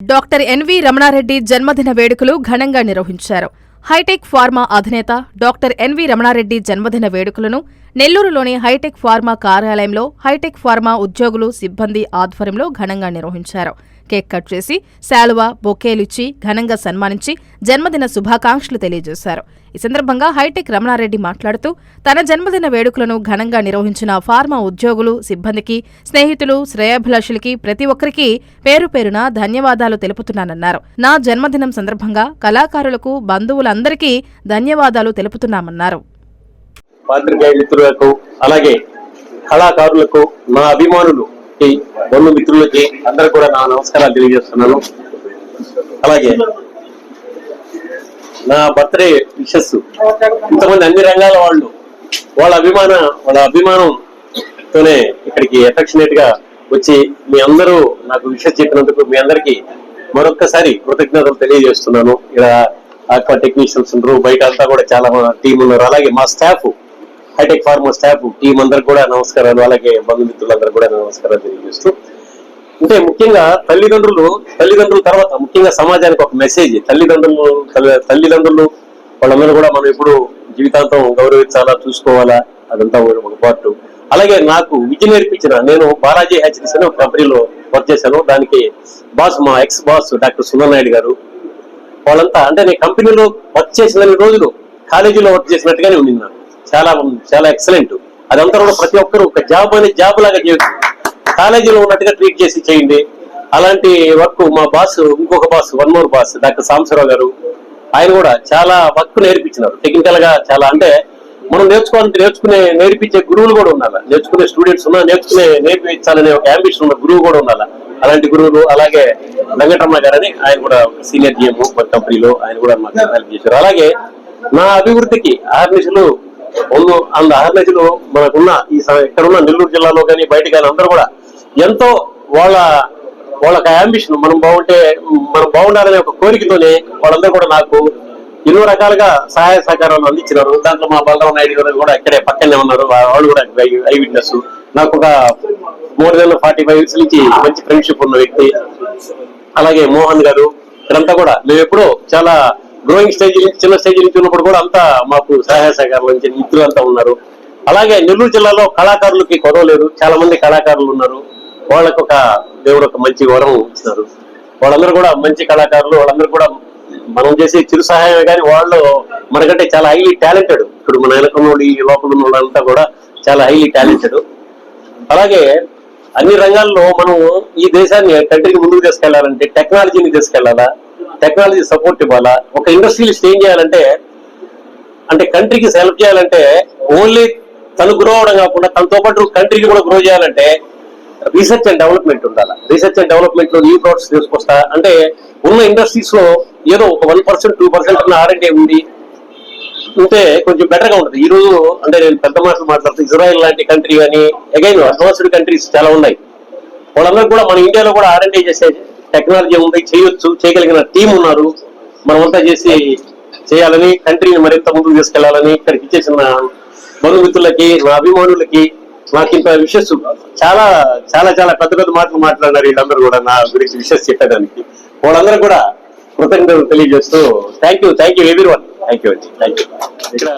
Doctor N V Ramana Reddy జన్మదిన వేడుకలు ఘనంగా నిర్వహించారు. హైటెక్ ఫార్మా అధినేత డాక్టర్ ఎన్వి రమణారెడ్డి జన్మదిన వేడుకలను నెల్లూరులోని హైటెక్ ఫార్మా కార్యాలయంలో హైటెక్ ఫార్మా ఉద్యోగులు సిబ్బంది ఆధ్వర్యంలో ఘనంగా నిర్వహించారు. కేక్ కట్ చేసి శాలువా బొకేలిచ్చి ఘనంగా సన్మానించి జన్మదిన శుభాకాంక్షలు తెలియజేశారు. ఈ సందర్భంగా హైటెక్ రమణారెడ్డి మాట్లాడుతూ తన జన్మదిన వేడుకలను ఘనంగా నిర్వహించిన ఫార్మా ఉద్యోగులు సిబ్బందికి స్నేహితులు శ్రేయాభిలాషులకి ప్రతి ఒక్కరికి పేరు పేరున ధన్యవాదాలు తెలుపుతున్నానన్నారు. నా జన్మదినం సందర్భంగా కళాకారులకు బంధువులందరికీ ధన్యవాదాలు తెలుపుతున్నామన్నారు. పాత్రికేయ మిత్రులకు అలాగే కళాకారులకు నా అభిమానులు బంధు మిత్రులకి అందరూ కూడా నా నమస్కారాలు తెలియజేస్తున్నాను. అలాగే నా బర్త్డే విషస్. ఇంతమంది అన్ని రంగాల వాళ్ళు వాళ్ళ అభిమాన వాళ్ళ అభిమానంతోనే ఇక్కడికి అఫెక్షనేట్గా వచ్చి మీ అందరూ నాకు విషస్ చెప్పినందుకు మీ అందరికీ మరొక్కసారి కృతజ్ఞతలు తెలియజేస్తున్నాను. ఇక్కడ ఆక్వా టెక్నీషియన్స్ ఉన్నారు బయట అంతా కూడా చాలా టీం ఉన్నారు. అలాగే మా staff hitech pharma staff team అందరికి కూడా నమస్కారాలు అలాగే బంధుమిత్రులందరూ కూడా నమస్కారాలు తెలియజేస్తూ. అంటే ముఖ్యంగా తల్లిదండ్రులు తల్లిదండ్రుల తర్వాత ముఖ్యంగా సమాజానికి ఒక మెసేజ్ తల్లిదండ్రులు తల్లి- తల్లిదండ్రులు వాళ్ళందరూ కూడా మనం ఎప్పుడు జీవితాంతం గౌరవించాలా చూసుకోవాలా అదంతా ఒక పాటు. అలాగే నాకు విద్య నేర్పించిన నేను బాలాజీ హ్యాచరీస్ అని ఒక కంపెనీలో వర్క్ చేశాను. దానికి బాస్ మా ex boss doctor Sundar Naidu garu వాళ్ళంతా అంటే నేను కంపెనీలో వర్క్ చేసిన రోజులు కాలేజీలో వర్క్ చేసినట్టుగానే ఉండింది నాకు. చాలా చాలా ఎక్సలెంట్ అదంతా కూడా ప్రతి ఒక్కరు ఒక జాబ్ అనే జాబ్ లాగా చేయొచ్చు కాలేజీలో ఉన్నట్టుగా ట్రీట్ చేసి చేయండి. అలాంటి వర్క్ మా బాస్ ఇంకొక boss one more boss doctor Sambasivarao garu ఆయన కూడా చాలా వర్క్ నేర్పించినారు. టెక్నికల్గా చాలా అంటే మనం నేర్చుకోవాలంటే నేర్చుకునే నేర్పించే గురువులు కూడా ఉండాలి. నేర్చుకునే స్టూడెంట్స్ ఉన్నా నేర్చుకునే నేర్పించాలనే ఒక అంబిషన్ ఉన్న గురువు కూడా ఉండాలి. అలాంటి గురువులు అలాగే వెంకటరమణ గారని ఆయన కూడా సీనియర్ జిఎం కంపెనీలో ఆయన కూడా మాకు హెల్ప్ చేశారు. అలాగే నా అభివృద్ధికి ఆర్నిషులు ఉన్న అంద మనకున్న ఈ ఇక్కడున్న నెల్లూరు జిల్లాలో కానీ బయట కానీ అందరూ కూడా ఎంతో వాళ్ళ వాళ్ళకి అంబిషన్ మనం బాగుంటే మనం బాగుండాలనే ఒక కోరికతోనే వాళ్ళందరూ కూడా నాకు ఎన్నో రకాలుగా సహాయ సహకారాలు అందించినారు. దాంట్లో మా బలరావు నాయుడు గారు కూడా ఇక్కడే పక్కనే ఉన్నారు. వాళ్ళు కూడా ఐ విట్నెస్ నాకు ఒక more than forty five years నుంచి మంచి ఫ్రెండ్షిప్ ఉన్న వ్యక్తి. అలాగే మోహన్ గారు ఇక్కడంతా కూడా మేము ఎప్పుడో చాలా గ్రోయింగ్ స్టేజ్ చిన్న స్టేజ్ నుంచి ఉన్నప్పుడు కూడా అంతా మాకు సహాయ సహకారాలు నుంచి మిత్రులు అంతా ఉన్నారు. అలాగే నెల్లూరు జిల్లాలో కళాకారులకి కొరవ లేదు. చాలా మంది కళాకారులు ఉన్నారు. వాళ్ళకు ఒక దేవుడు ఒక మంచి వరం ఇచ్చినారు వాళ్ళందరూ కూడా మంచి కళాకారులు. వాళ్ళందరూ కూడా మనం చేసే చిరు సహాయమే కానీ వాళ్ళు మనకంటే చాలా హైలీ టాలెంటెడ్ ఇప్పుడు మన వెనకున్న ఈ లోపల ఉన్న వాళ్ళంతా కూడా చాలా హైలీ టాలెంటెడ్ అలాగే అన్ని రంగాల్లో మనం ఈ దేశాన్ని కంట్రీకి ముందుకు తీసుకెళ్ళాలంటే టెక్నాలజీని తీసుకెళ్ళాలా? టెక్నాలజీ సపోర్ట్ ఇవ్వాలా? ఒక ఇండస్ట్రియలిస్ట్ ఏం చేయాలంటే అంటే కంట్రీకి హెల్ప్ చేయాలంటే ఓన్లీ తను గ్రో అవడం కాకుండా తనతో పాటు కంట్రీకి కూడా గ్రో చేయాలంటే రీసెర్చ్ అండ్ డెవలప్మెంట్ ఉండాలి? రీసెర్చ్ అండ్ డెవలప్మెంట్లో న్యూ ప్రొడక్ట్స్ తీసుకొస్తా? అంటే ఉన్న ఇండస్ట్రీస్లో ఏదో ఒక వన్ పర్సెంట్ టూ పర్సెంట్ ఉన్న ఆర్ఎండే ఉంది. ఉంటే కొంచెం బెటర్గా ఉంటుంది. ఈ రోజు అంటే నేను పెద్ద మాటలు మాట్లాడుతూ ఇజ్రాయెల్ లాంటి కంట్రీ కానీ అగైన్ అడ్వాన్స్డ్ కంట్రీస్ చాలా ఉన్నాయి. వాళ్ళందరూ కూడా మన ఇండియాలో కూడా ఆర్ఎండి చేసే టెక్నాలజీ ఉంది చేయొచ్చు చేయగలిగిన టీం ఉన్నారు. మనమంతా చేసి చేయాలని కంట్రీని మరింత ముందుకు తీసుకెళ్ళాలని ఇక్కడికి ఇచ్చేసిన బంధుమిత్రులకి నా అభిమానులకి నాకు ఇంత విషయస్ చాలా చాలా చాలా పెద్ద పెద్ద మాటలు మాట్లాడినారు వీళ్ళందరూ కూడా నా గురించి విషయస్ చెప్పడానికి వాళ్ళందరూ కూడా కృతజ్ఞతలు తెలియజేస్తూ thank you thank you everyone thank you thank you ఇక్కడ